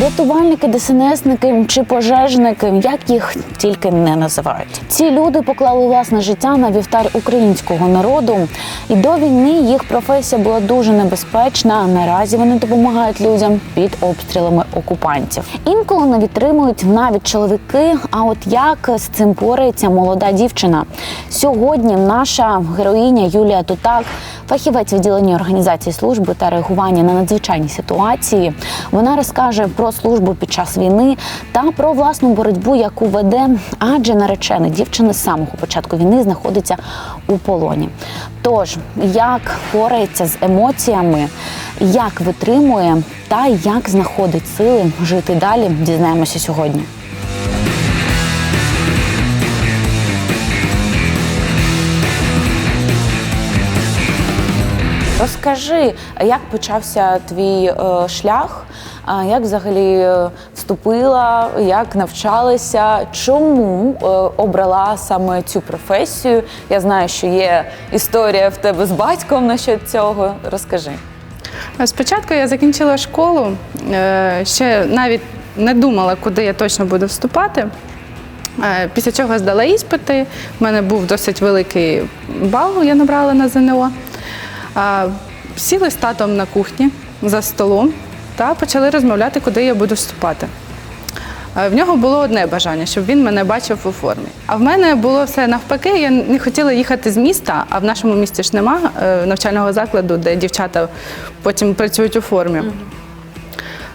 Рятувальники, ДСНСники чи пожежники, як їх тільки не називають. Ці люди поклали власне життя на вівтар українського народу. І до війни їх професія була дуже небезпечна. Наразі вони допомагають людям під обстрілами окупантів. Інколи не відтримують навіть чоловіки. А от як з цим порається молода дівчина? Сьогодні наша героїня Юлія Тутак, фахівець відділення організації служби та реагування на надзвичайні ситуації. Вона розкаже про службу під час війни та про власну боротьбу, яку веде, адже наречена дівчина з самого початку війни знаходиться у полоні. Тож, як порається з емоціями, як витримує та як знаходить сили жити далі, дізнаємося сьогодні. Розкажи, як почався твій е, шлях, як взагалі е, вступила, як навчалася, чому е, обрала саме цю професію? Я знаю, що є історія в тебе з батьком насчет цього. Розкажи. Спочатку я закінчила школу, е, ще навіть не думала, куди я точно буду вступати. Е, Після чого здала іспити. У мене був досить великий бал, я набрала на ЗНО. Сіли з татом на кухні за столом та почали розмовляти, куди я буду вступати. Е, В нього було одне бажання, щоб він мене бачив у формі. А в мене було все навпаки. Я не хотіла їхати з міста, а в нашому місті ж нема е, навчального закладу, де дівчата потім працюють у формі.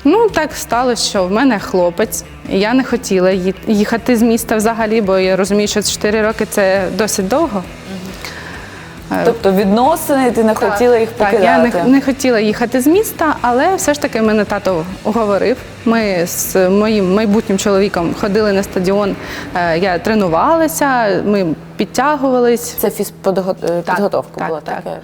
Ну, так сталося, що в мене хлопець, я не хотіла їхати з міста взагалі, бо я розумію, що 4 роки це досить довго. Тобто відносини, ти не хотіла їх Так, я не, не хотіла їхати з міста, але все ж таки мене тато уговорив. Ми з моїм майбутнім чоловіком ходили на стадіон. е, Я тренувалася, ми підтягувались. Це фізпідготовка так, була так. таке.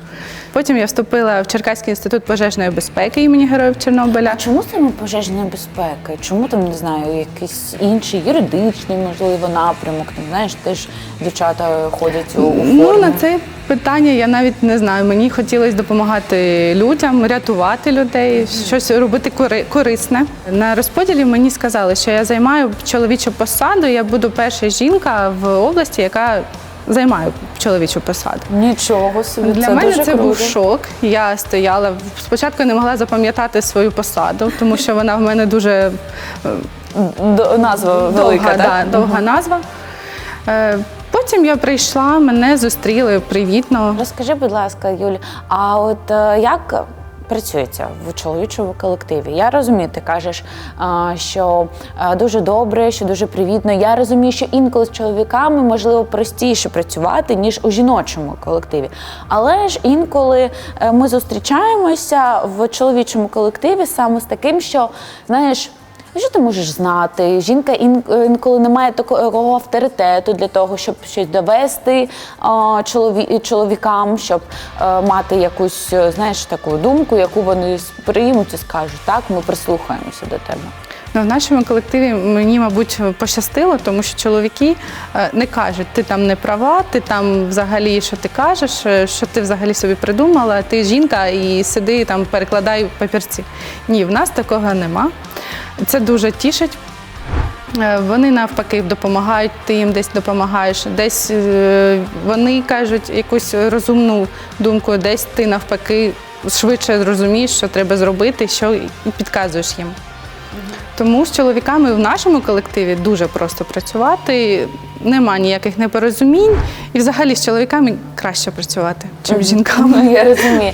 Потім я вступила в Черкаський інститут пожежної безпеки імені Героїв Чорнобиля. А чому саме пожежна безпека? Чому там не знаю, якийсь інший юридичний, можливо, напрямок? Там знаєш, теж дівчата ходять у, у формі. Ну на це питання я навіть не знаю. Мені хотілося допомагати людям, рятувати людей, щось робити кори- корисне. На розподілі мені сказали, що я займаю чоловічу посаду. Я буду перша жінка в області, яка займає чоловічу посаду. Нічого собі. Для це мене дуже це круто. був шок. Я стояла спочатку не могла запам'ятати свою посаду, тому що вона в мене дуже е, Д- Назва велика, довга, так? да, довга назва. Е, Потім я прийшла, мене зустріли привітно. Розкажи, будь ласка, Юлі, а от е, як працюється в чоловічому колективі? Я розумію, ти кажеш, що дуже добре, що дуже привітно. Я розумію, що інколи з чоловіками можливо простіше працювати, ніж у жіночому колективі. Але ж інколи е, ми зустрічаємося в чоловічому колективі саме з таким, що знаєш. Що ти можеш знати? Жінка інколи не має такого авторитету для того, щоб щось довести чоловікам, щоб е, мати якусь, е, знаєш, таку думку, яку вони приймуть і скажуть, так, ми прислухаємося до тебе. Ну, в нашому колективі мені, мабуть, пощастило, тому що чоловіки е, не кажуть, ти там не права, ти там взагалі що ти кажеш, е, що ти взагалі собі придумала, ти жінка і сиди там, перекладай папірці. Ні, в нас такого нема. Це дуже тішить. Е, Вони навпаки допомагають, ти їм десь допомагаєш, десь вони кажуть якусь розумну думку, десь ти навпаки швидше розумієш, що треба зробити, що підказуєш їм. Тому з чоловіками в нашому колективі дуже просто працювати, нема ніяких непорозумінь, і взагалі з чоловіками краще працювати, ніж з жінками. Я розумію.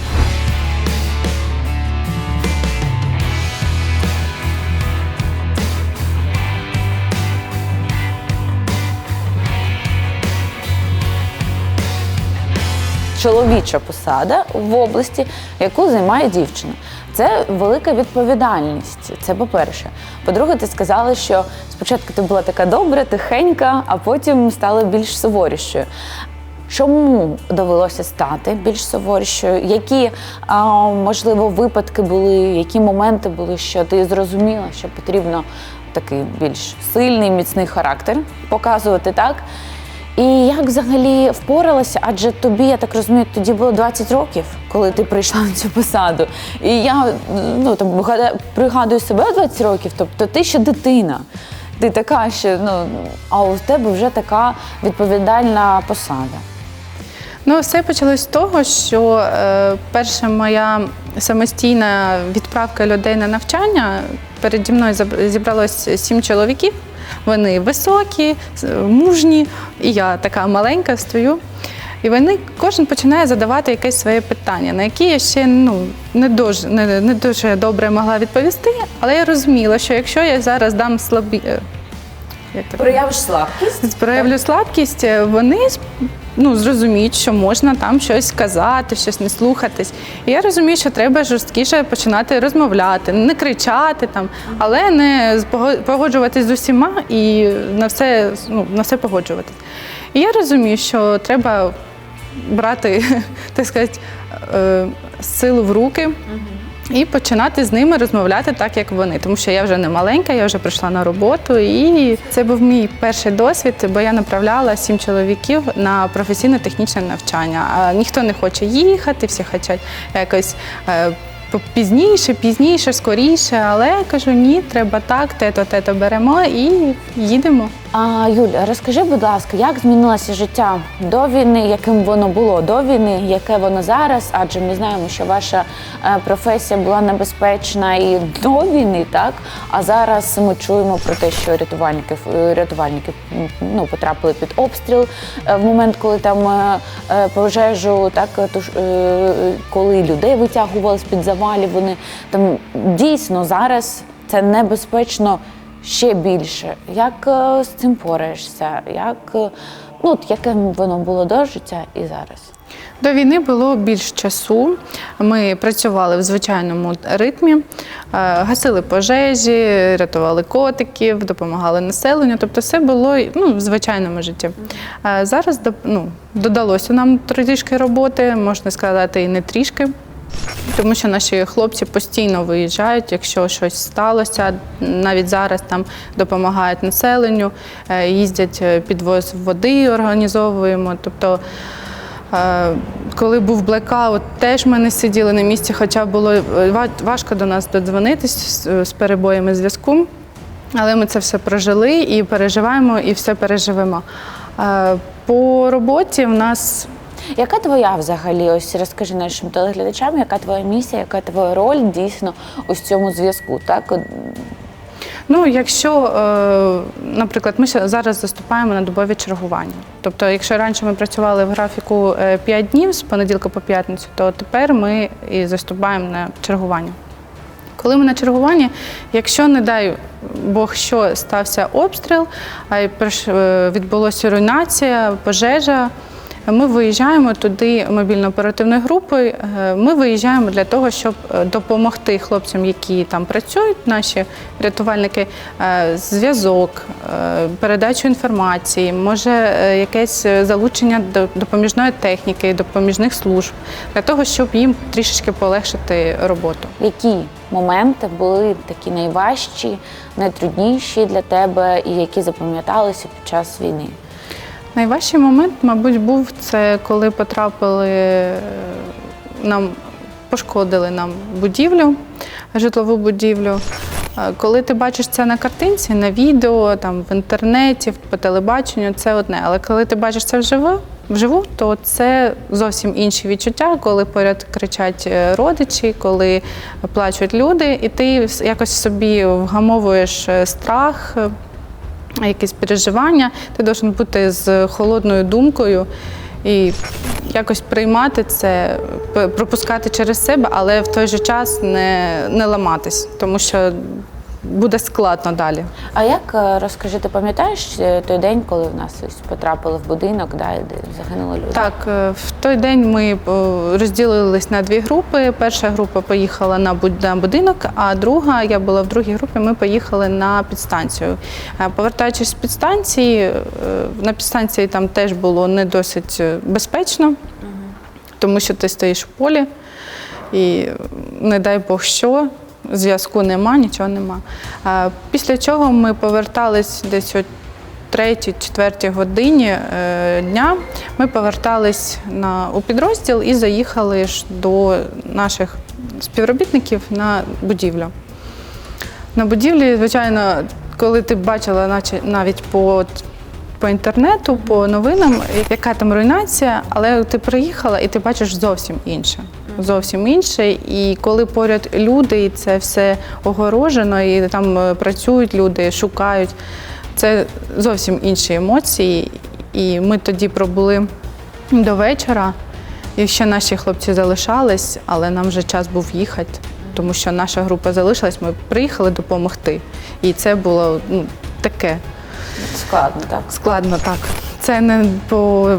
Чоловіча посада в області, яку займає дівчина. Це велика відповідальність. Це по-перше. По-друге, ти сказала, що спочатку ти була така добра, тихенька, а потім стала більш суворішою. Чому довелося стати більш суворішою? Які можливо випадки були, які моменти були, що ти зрозуміла, що потрібно такий більш сильний, міцний характер показувати так? І як взагалі впоралася? Адже тобі, я так розумію, тоді було 20 років, коли ти прийшла на цю посаду. І я ну там пригадую себе 20 років, тобто ти ще дитина. Ти така ще, ну а у тебе вже така відповідальна посада. Ну, все почалось з того, що е, перша моя самостійна відправка людей на навчання переді мною зібралось сім чоловіків. Вони високі, мужні, і я така маленька стою. І вони кожен починає задавати якесь своє питання, на які я ще ну, не, дуже, не, не дуже добре могла відповісти, але я розуміла, що якщо я зараз дам слабі. е? Проявиш слабкість. проявлю слабкість, е, вони ну, зрозуміють, що можна там щось сказати, щось не слухатись. І я розумію, що треба жорсткіше починати розмовляти, не кричати там, але не погоджуватись з усіма і на все, ну, на все погоджуватись. І я розумію, що треба брати, так сказати, е, силу в руки. І починати з ними розмовляти так, як вони. Тому що я вже не маленька, я вже прийшла на роботу. І це був мій перший досвід, бо я направляла сім чоловіків на професійно-технічне навчання. А ніхто не хоче їхати, всі хочуть якось. е, Пізніше, пізніше, скоріше, але кажу, ні, треба так, те-то, те-то беремо і їдемо. А Юля, розкажи, будь ласка, як змінилося життя до війни, яким воно було до війни, яке воно зараз? Адже ми знаємо, що ваша е, професія була небезпечна і до війни, так? А зараз ми чуємо про те, що рятувальники, е, рятувальники ну, потрапили під обстріл е, в момент, коли там пожежу, так коли людей витягували з під завалів. Вони там дійсно зараз це небезпечно ще більше. Як е, з цим пораєшся? Як, е, ну, яким воно було до життя і зараз? До війни було більш часу. Ми працювали в звичайному ритмі, е, гасили пожежі, рятували котиків, допомагали населенню. Тобто, все було ну, в звичайному житті. Зараз ну, додалося нам трішки роботи, можна сказати, і не трішки. Тому що наші хлопці постійно виїжджають, якщо щось сталося, навіть зараз там допомагають населенню, е, їздять е, підвоз води, організовуємо. Тобто, е, коли був блекаут, теж ми не сиділи на місці, хоча було важко до нас додзвонитись з- перебоями зв'язку. Але ми це все прожили і переживаємо, і все переживемо. По роботі в нас Яка твоя взагалі? Ось розкажи нашим телеглядачам, яка твоя місія, яка твоя роль дійсно ось в цьому зв'язку? Так Ну, якщо, е, наприклад, ми зараз заступаємо на добові чергування. Тобто, якщо раніше ми працювали в графіку 5 днів з понеділка по п'ятницю, то тепер ми і заступаємо на чергування. Коли ми на чергуванні, якщо не дай Бог, що стався обстріл, а е, відбулася руйнація, пожежа. Ми виїжджаємо туди мобільно-оперативною групою. Е, Ми виїжджаємо для того, щоб е, допомогти хлопцям, які там працюють, наші рятувальники, е, зв'язок, передачу інформації, може якесь залучення до допоміжної техніки, допоміжних служб, для того, щоб їм трішечки полегшити роботу. які моменти були такі найважчі, найтрудніші для тебе і які запам'яталися під час війни? Найважчий момент, мабуть, був це коли потрапили е, нам, пошкодили нам будівлю, житлову будівлю. Е, Коли ти бачиш це на картинці, на відео, там в інтернеті, по телебаченню, це одне. Але коли ти бачиш це вживу, вживу, то це зовсім інші відчуття, коли поряд кричать е, родичі, коли плачуть люди, і ти якось собі вгамовуєш страх. Якісь переживання, ти должен бути з холодною думкою і якось приймати це, пропускати через себе, але в той же час не, не ламатись, тому що буде складно далі. А як е, розкажи, ти пам'ятаєш е, той день, коли в нас ось потрапили в будинок, да, де загинули люди? Так, е, в той день ми розділились на дві групи. Перша група поїхала на будинок, а друга, я була в другій групі, ми поїхали на підстанцію. Повертаючись з підстанції, на підстанції там теж було не досить безпечно, тому що ти стоїш в полі і не дай Бог що. Зв'язку нема, нічого нема. Після чого ми повертались десь о третій, четвертій годині е, дня ми повертались на, у підрозділ і заїхали ж до наших співробітників на будівлю. На будівлі, звичайно, коли ти бачила, наче навіть по, по інтернету, по новинам, яка там руйнація, але ти приїхала і ти бачиш зовсім інше. Зовсім інше. І коли поряд люди, і це все огорожено, і там е, працюють люди, шукають, це зовсім інші емоції. І ми тоді пробули до вечора. І ще наші хлопці залишались, але нам вже час був їхати, тому що наша група залишилась, ми приїхали допомогти. І це було ну, таке Складно, так? складно так. Це не по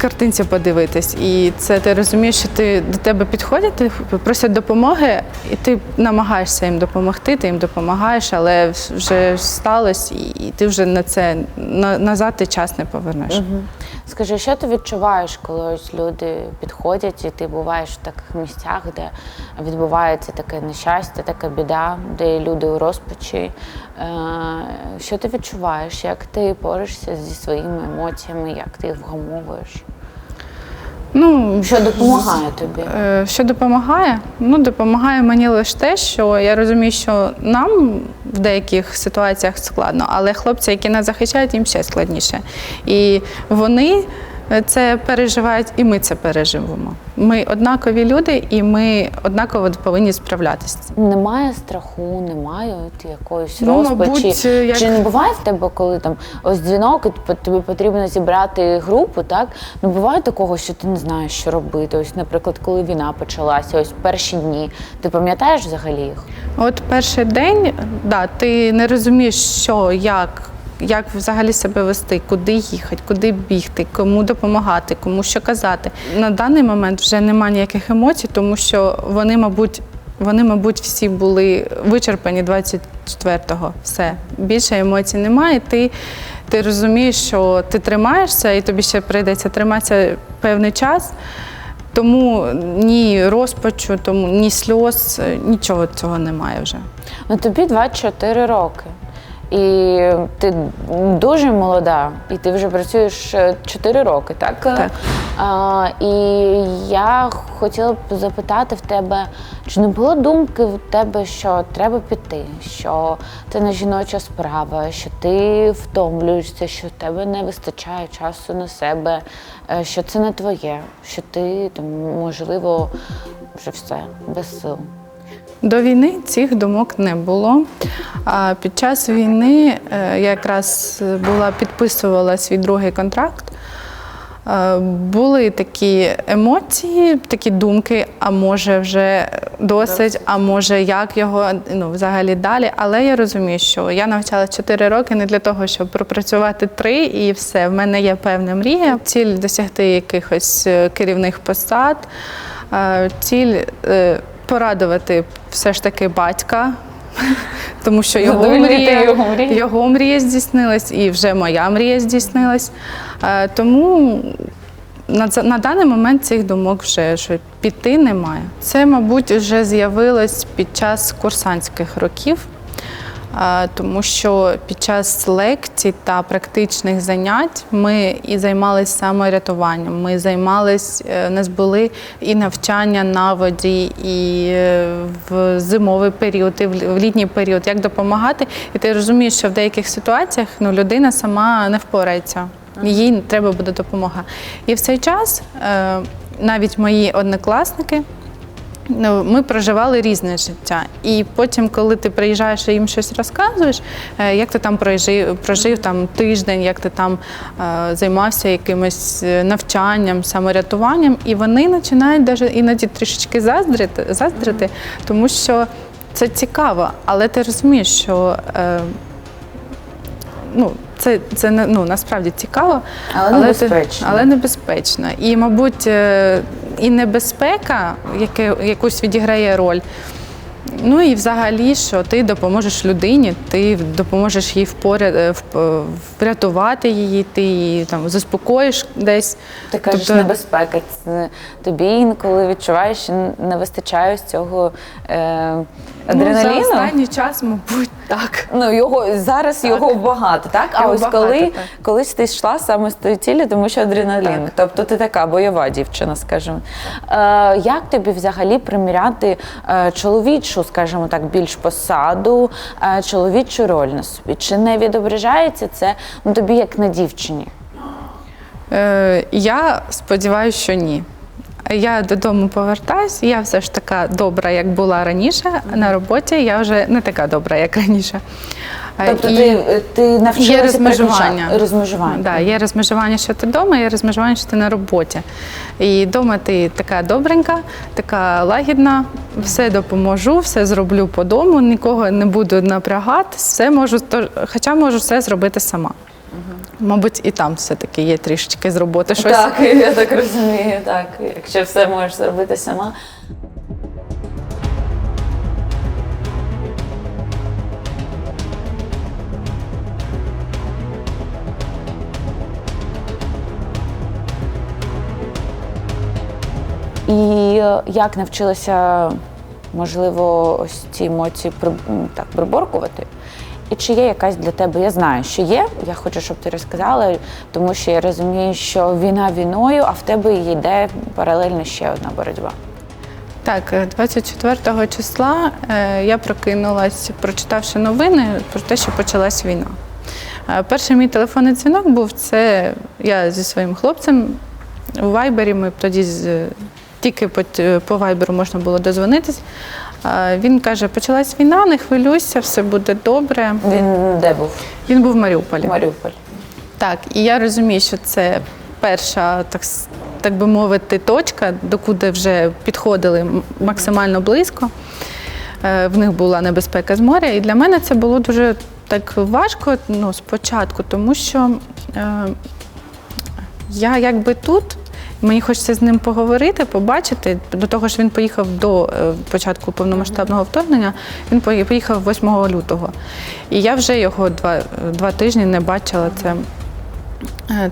картинці подивитись. І це ти розумієш, що ти до тебе підходять, ти просять допомоги, і ти намагаєшся їм допомогти, ти їм допомагаєш, але вже сталося, і ти вже на це на, назад ти час не повернеш. Скажи, що ти відчуваєш, коли ось люди підходять, і ти буваєш в таких місцях, де відбувається таке нещастя, така біда, де люди у розпачі. Е, Що ти відчуваєш? Як ти борешся зі своїми емоціями, як ти їх вгамовуєш? Ну, Що допомагає тобі? Е, Що допомагає? Ну, допомагає мені лише те, що я розумію, що нам в деяких ситуаціях складно, але хлопці, які нас захищають, їм ще складніше. І вони це переживають, і ми це переживемо. Ми однакові люди, і ми однаково повинні справлятися. Немає страху, немає от якоїсь Ну, розпачі. мабуть, як- Чи не буває в тебе, коли там ось дзвінок, і тобі потрібно зібрати групу, так? Ну буває такого, що ти не знаєш, що робити. Ось, наприклад, коли війна почалася, ось перші дні. Ти пам'ятаєш взагалі їх? От перший день, да, ти не розумієш, що, як, як взагалі себе вести, куди їхати, куди бігти, кому допомагати, кому що казати. На даний момент вже немає ніяких емоцій, тому що вони, мабуть, вони, мабуть, всі були вичерпані 24-го. Все. Більше емоцій немає. Ти, ти розумієш, що ти тримаєшся, і тобі ще прийдеться триматися певний час. Тому ні розпачу, тому ні сльоз, нічого цього немає вже. Ну тобі 24 роки. І ти дуже молода, і ти вже працюєш 4 роки, так? Так. А, і я хотіла б запитати в тебе, чи не було думки в тебе, що треба піти, що це не жіноча справа, що ти втомлюєшся, що в тебе не вистачає часу на себе, е, що це не твоє, що ти там, можливо, вже все без сил. До війни цих думок не було. А під час війни е, я якраз була підписувала свій другий контракт. Е, Були такі емоції, такі думки, а може вже досить, а може як його ну, взагалі далі. Але я розумію, що я навчалася 4 роки не для того, щоб пропрацювати 3 і все. В мене є певна мрія, ціль досягти якихось е, керівних посад, е, ціль е, порадувати все ж таки батька. Тому що його мрія, його мрію. його мрія здійснилась, і вже моя мрія здійснилась. Е, Тому на, на даний момент цих думок вже що піти немає. Це, мабуть, вже з'явилось під час курсантських років. Е, Тому що під час лекцій та практичних занять ми і займалися саморятуванням. Ми займались, е, у нас були і навчання на воді, і е, в зимовий період, і в літній період, як допомагати. І ти розумієш, що в деяких ситуаціях ну, людина сама не впорається. Їй треба буде допомога. І в цей час е, навіть мої однокласники. Ну, ми проживали різне життя. І потім, коли ти приїжджаєш і їм щось розказуєш, е, як ти там прожив, прожив там тиждень, як ти там е, займався якимось е, навчанням, саморятуванням, і вони починають навіть іноді трішечки заздрити, заздрити, тому що це цікаво, але ти розумієш, що ну, це, це ну, насправді цікаво, Але але небезпечно. але небезпечно. І, мабуть, е, і небезпека, яке, якусь відіграє роль. Ну і взагалі, що ти допоможеш людині, ти допоможеш їй впоряд, е, врятувати її, ти її там заспокоїш десь. Ти кажеш, Тобто- небезпека. Це тобі інколи відчуваєш, що не вистачає з цього е, Ну, адреналіну. за останній час, мабуть, так. Ну, його зараз його багато, так? А Його ось багато, коли так. колись ти йшла саме з тої цілі, тому що адреналін. Так. Тобто ти така бойова дівчина, скажімо. Е, як тобі взагалі приміряти е, чоловічу, скажімо так, більш посаду, е, чоловічу роль на собі? Чи не відображається це ну, тобі як на дівчині? Е, я сподіваюся, що ні. Я додому повертаюсь, я все ж така добра, як була раніше. На роботі я вже не така добра, як раніше. Е, Тобто і ти, ти навчилася є розмежування. розмежування. Да, є розмежування, що ти вдома, є розмежування, що ти на роботі. І вдома ти така добренька, така лагідна, все допоможу, все зроблю по дому, нікого не буду напрягати, все можу, хоча можу все зробити сама. Мабуть, і там все-таки є трішечки з роботи щось. Так, я так розумію, так. Якщо все можеш зробити сама. І е, як навчилася, можливо, ось ці емоції так, приборкувати? І чи є якась для тебе? Я знаю, що є. Я хочу, щоб ти розказала, тому що я розумію, що війна війною, а в тебе йде паралельно ще одна боротьба. Так, е, 24 числа е, я прокинулась, прочитавши новини про те, що почалась війна. Е, Перший мій телефонний дзвінок був це я зі своїм хлопцем у Вайбері. Ми тоді з- тільки по, по Вайберу можна було дозвонитись. Він каже: почалась війна, не хвилюйся, все буде добре. Він де був? Він був в Маріуполі. Маріуполь. Так, і я розумію, що це перша, так, так би мовити, точка, докуди вже підходили максимально близько. Е, В них була небезпека з моря. І для мене це було дуже так важко ну, спочатку, тому що е, я якби тут. Мені хочеться з ним поговорити, побачити. До того ж, він поїхав до е, початку повномасштабного вторгнення. Він поїхав 8 лютого. І я вже його два, два тижні не бачила. Це,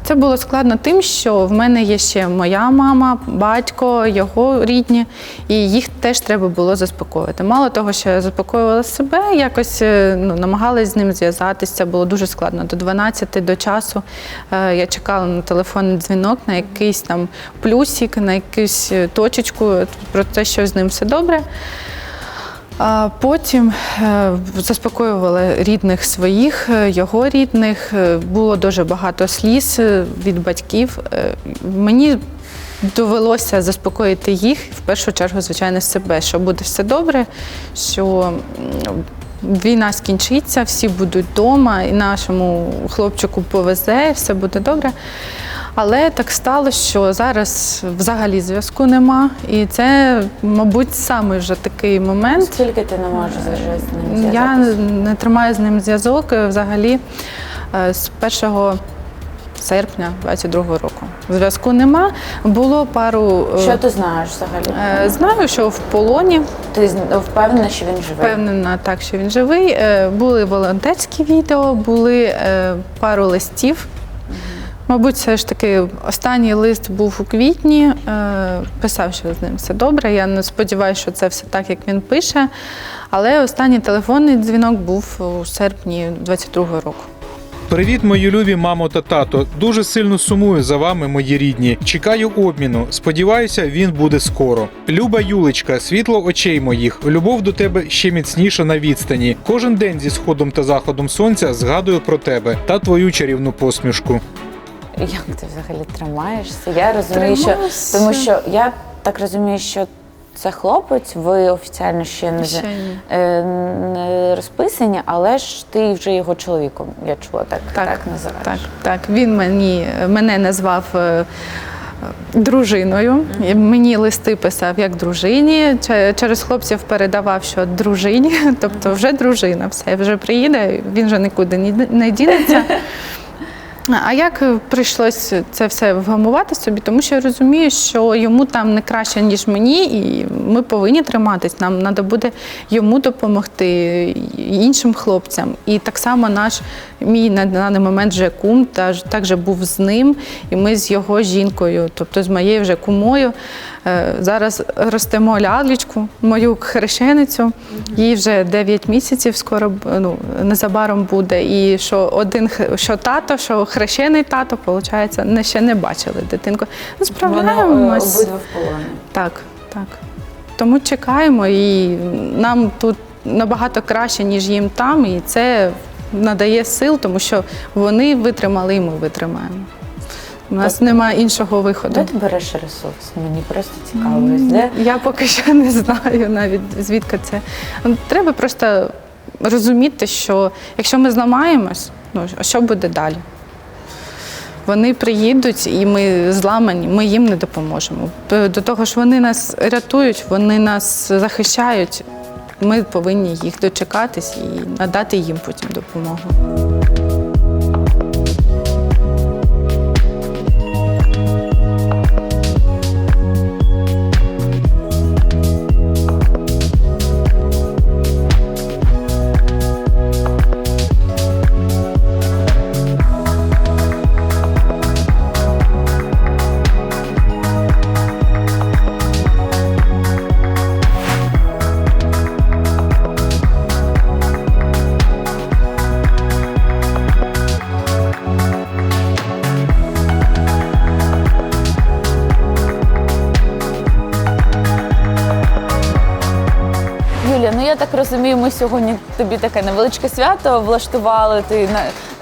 це було складно тим, що в мене є ще моя мама, батько, його рідні, і їх теж треба було заспокоїти. Мало того, що я заспокоювала себе, якось е, ну, намагалась з ним зв'язатися. Було дуже складно. До 12 до часу е, я чекала на телефонний дзвінок, на якийсь там плюсик, на якусь е, точечку про те, що з ним все добре. А потім е, заспокоювала рідних своїх, е, його рідних. Е, Було дуже багато сліз від батьків. Мені довелося заспокоїти їх в першу чергу, звичайно, себе, що буде все добре, що війна скінчиться, всі будуть вдома, і нашому хлопчику повезе, все буде добре. Але так сталося, що зараз взагалі зв'язку нема, і це, мабуть, саме вже такий момент. Скільки ти не можеш зараз з ним Я не тримаю з ним зв'язок е, взагалі е, з 1 серпня 22-го року. Зв'язку нема. Було пару. е, Що ти знаєш взагалі? Знаю, що в полоні Ти впевнена, що він живий? впевнена так, що він живий. Були волонтерські відео, були пару листів. Мабуть, все ж таки останній лист був у квітні. е, Писав, що з ним все добре. Я не сподіваюся, що це все так, як він пише. Але останній телефонний дзвінок був у серпні 22-го року. Привіт, мої любі мамо та тато. Дуже сильно сумую за вами, мої рідні. Чекаю обміну. Сподіваюся, він буде скоро. Люба Юлечка, світло очей моїх. Любов до тебе ще міцніша на відстані. Кожен день зі сходом та заходом сонця згадую про тебе та твою чарівну посмішку. Як ти взагалі тримаєшся? Я розумію, що тому що я так розумію, що це хлопець, ви офіціально ще не, Ще ні. е, не розписані, але ж ти вже його чоловіком. Я чула так, так, називаєш. Так, так. Він мені, мене назвав е, дружиною. І Мені листи писав як дружині. Че- Через хлопців передавав, що дружині, тобто вже дружина, все вже приїде, він вже нікуди ні- не дінеться. А як е, прийшлось це все вгамувати собі? Тому що я розумію, що йому там не краще, ніж мені, і ми повинні триматись. Нам треба буде йому допомогти, іншим хлопцям. І так само наш мій на даний момент вже кум теж також був з ним, і ми з його жінкою, тобто з моєю вже кумою. е, Зараз ростемо лялечку, мою хрещеницю. Їй вже 9 місяців, скоро ну, незабаром буде. І що один що тато, що хрещений тато, виходить, не ще не бачили дитинку. Ну, справляємось. в полоні. Так, так. Тому чекаємо, і нам тут набагато краще, ніж їм там, і це надає сил, тому що вони витримали, і ми витримаємо. У нас немає іншого виходу. Де ти береш ресурс? Мені просто цікаво. Де? Я поки що не знаю навіть звідки це. Треба просто розуміти, що якщо ми зламаємось, ну а що буде далі? Вони приїдуть і ми зламані, ми їм не допоможемо. До того ж, вони нас рятують, вони нас захищають. Ми повинні їх дочекатись і надати їм потім допомогу. Так розумію, ми сьогодні тобі таке невеличке свято влаштували. Ти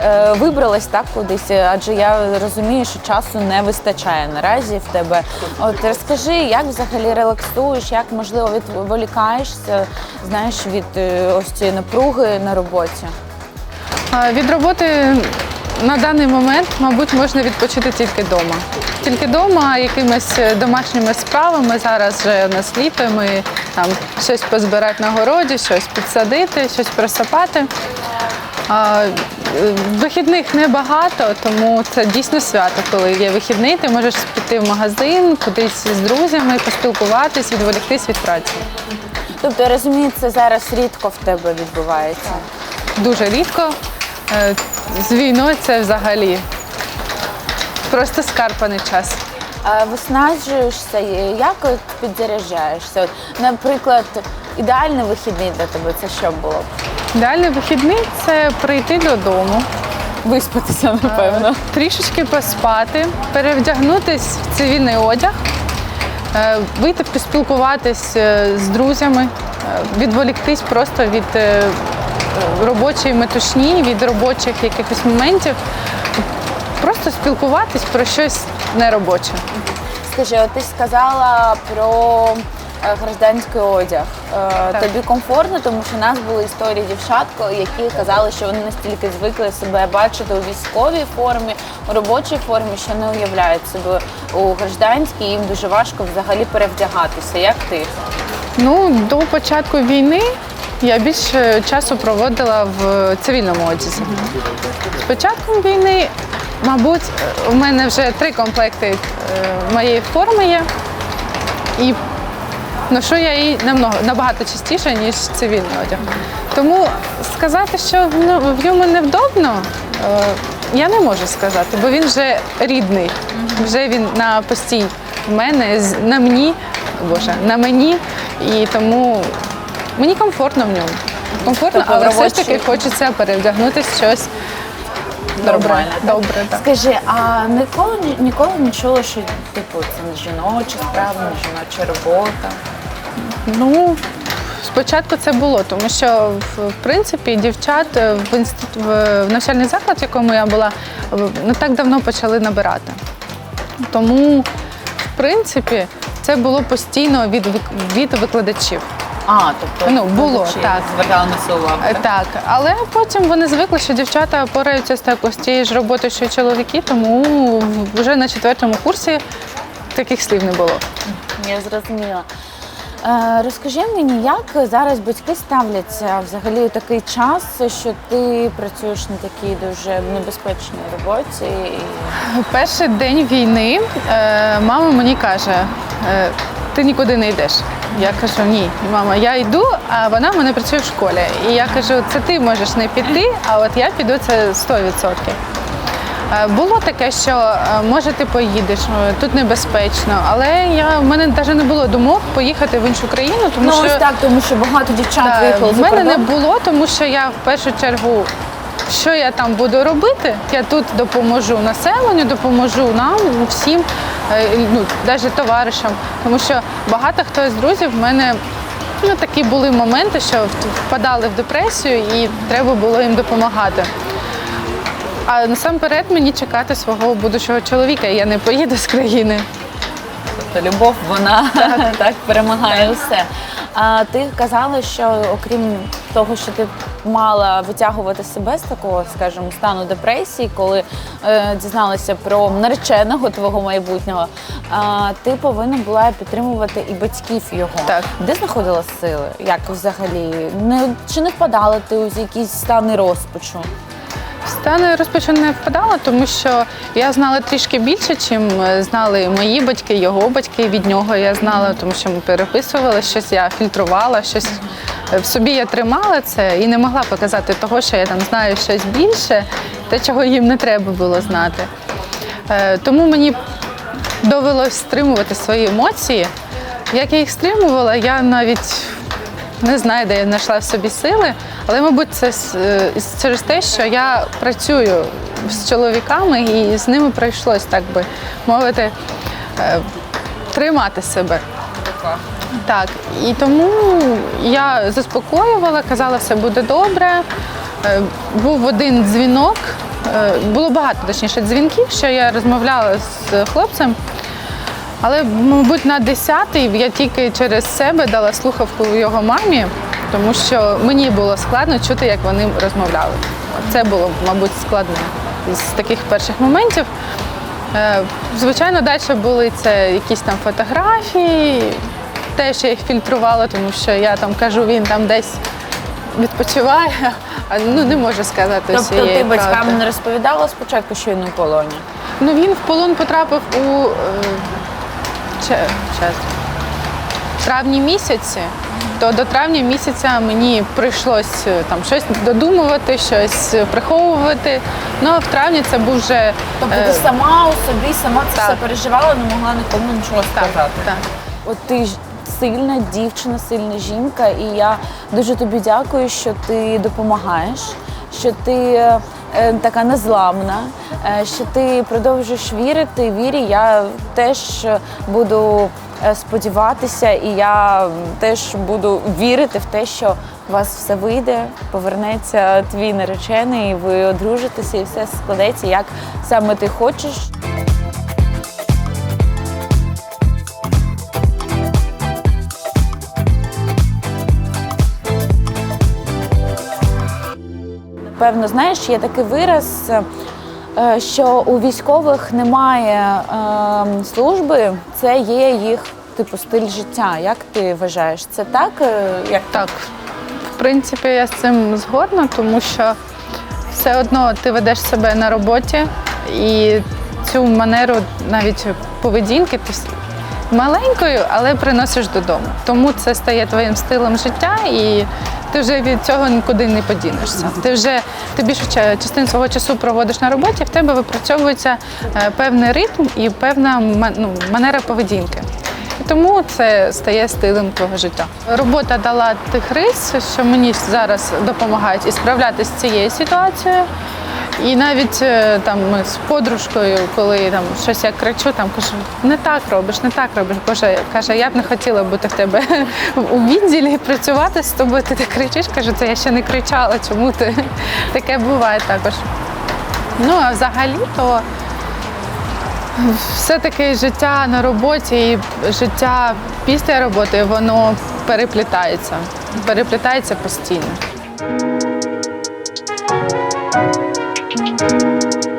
е, вибралась так кудись, адже я розумію, що часу не вистачає наразі в тебе. От розкажи, як взагалі релаксуєш, як можливо відволікаєшся, знаєш, від е, ось цієї напруги на роботі. Від роботи на даний момент, мабуть, можна відпочити тільки вдома. Тільки вдома, якимись домашніми справами. Зараз вже у нас літо, ми там щось позбирати на городі, щось підсадити, щось просапати. А, е, Вихідних небагато, тому це дійсно свято, коли є вихідний, ти можеш піти в магазин, кудись з друзями, поспілкуватись, відволіктись від праці. Тобто я розумію, це зараз рідко в тебе відбувається. Дуже рідко. Е, З війною це взагалі просто скарпаний час. А виснажуєшся, як от підзаряджаєшся? От, наприклад, ідеальний вихідний для тебе це що було б? Далі вихідний це прийти додому, Виспатися, напевно. трішечки поспати, перевдягнутись в цивільний одяг, е, вийти поспілкуватись е, з друзями, е, відволіктись просто від е, робочої метушні, від робочих якихось моментів. Просто спілкуватись про щось неробоче. Скажи, от ти сказала про е, гражданський одяг. Е, Тобі комфортно, тому що у нас були історії дівчатко, які казали, що вони настільки звикли себе бачити у військовій формі, у робочій формі, що не уявляють себе у гражданській, їм дуже важко взагалі перевдягатися. Як ти? Ну, до початку війни я більше часу проводила в цивільному одязі. З початком війни, мабуть, у мене вже три комплекти е, моєї форми є. І ношу я її намного, набагато частіше, ніж цивільний одяг. Тому сказати, що в ньо- ньому невдобно, е, я не можу сказати, бо він вже рідний, вже він на постій в мене, на мені, боже, на мені, і тому мені комфортно в ньому. Комфортно, Тобто але все ж таки робочий- хочеться перевдягнутися в щось добре. Нормально, так? Добре, так. Скажи, а ніколи ніколи не чула, що типу це не жіноча справа, не жіноча робота? Ну, спочатку це було, тому що в принципі дівчат е, в інститут в в навчальний заклад, в якому я була, не так давно почали набирати. Тому, в принципі, це було постійно від, вик- від викладачів. А, тобто Ну, було, викладачі так. звертали на це увагу. Е, так? Так, але потім вони звикли, що дівчата пораються з такою з тією ж роботою, що й чоловіки, тому вже на четвертому курсі таких слів не було. Я зрозуміла. Е, Розкажи мені, як зараз батьки ставляться взагалі у такий час, що ти працюєш на такій дуже небезпечній роботі? і- Перший день війни е, мама мені каже: ти нікуди не йдеш. Я кажу, ні, мама, я йду, а вона в мене працює в школі. І я кажу, це ти можеш не піти, а от я піду це 100%. Е, Було таке, що е, може ти поїдеш, е, тут небезпечно, але я в мене навіть не було думок поїхати в іншу країну, тому Ну що ось так, тому що багато дівчат так, виїхали в за мене не було, тому що я в першу чергу, що я там буду робити, я тут допоможу населенню, допоможу нам всім, е, ну навіть товаришам, тому що багато хто з друзів в мене. Ну, такі були моменти, що впадали в депресію і треба було їм допомагати. А насамперед мені чекати свого будущого чоловіка, я не поїду з країни. Тобто любов вона так перемагає усе. А ти казала, що окрім того, що ти мала витягувати себе з такого, скажімо, стану депресії, коли е, дізналася про нареченого твого майбутнього, а, ти повинна була підтримувати і батьків його. Так. Де знаходила сили? Як взагалі? Не чи не впадала ти у якісь стани розпачу? Стани розпочу не впадала, тому що я знала трішки більше, чим е, знали мої батьки, його батьки від нього. Я знала, тому що ми переписували щось, я фільтрувала, щось в собі я тримала це і не могла показати того, що я там знаю щось більше, те, чого їм не треба було знати. Е, Тому мені довелось стримувати свої емоції. Як я їх стримувала, я навіть не знаю, де я знайшла в собі сили, але, мабуть, це е, через те, що я працюю з чоловіками і з ними прийшлось, так би мовити, е, тримати себе. Так, і тому я заспокоювала, казала, все буде добре. Е, Був один дзвінок, е, було багато точніше дзвінків, що я розмовляла з хлопцем. Але, мабуть, на 10-й я тільки через себе дала слухавку його мамі, тому що мені було складно чути, як вони розмовляли. Це було, мабуть, складне з таких перших моментів. Е, Звичайно, далі були це якісь там фотографії. Теж я їх фільтрувала, тому що я там кажу, він там десь відпочиває, а ну не можу сказати Тобто ти батькам правди. не розповідала спочатку, що він у полоні? Ну він в полон потрапив у е, травні місяці. То до травня місяця мені прийшлось е, там щось додумувати, щось е, приховувати. Ну а в травні це був вже Тобто е, ти сама у собі, сама це так. все переживала, не могла нікому нічого сказати. так. От ти сильна дівчина, сильна жінка, і я дуже тобі дякую, що ти допомагаєш, що ти е, така незламна, е, що ти продовжуєш вірити. Вірі, я теж буду е, сподіватися, і я теж буду вірити в те, що у вас все вийде, повернеться твій наречений, ви одружитеся, і все складеться, як саме ти хочеш. Певно, знаєш, є такий вираз, е, що у військових немає е, служби, це є їх типу стиль життя. Як ти вважаєш? Це так? Е, Як Так, в принципі, я з цим згодна, тому що все одно ти ведеш себе на роботі і цю манеру навіть поведінки ти маленькою, але приносиш додому. Тому це стає твоїм стилем життя і ти вже від цього нікуди не подінешся. Ти вже ти більшу ча- частину свого часу проводиш на роботі, в тебе випрацьовується е, певний ритм і певна ну, манера поведінки. Тому це стає стилем твого життя. Робота дала тих рис, що мені зараз допомагають і справлятися з цією ситуацією. І навіть е, там з подружкою, коли там щось я кричу, там кажу, не так робиш, не так робиш. Боже, каже, я б не хотіла бути в тебе у відділі і працювати з тобою. Ти так кричиш. Кажу, це я ще не кричала. Чому ти таке буває також? Ну а взагалі то все-таки життя на роботі і життя після роботи воно переплітається. Переплітається постійно. Música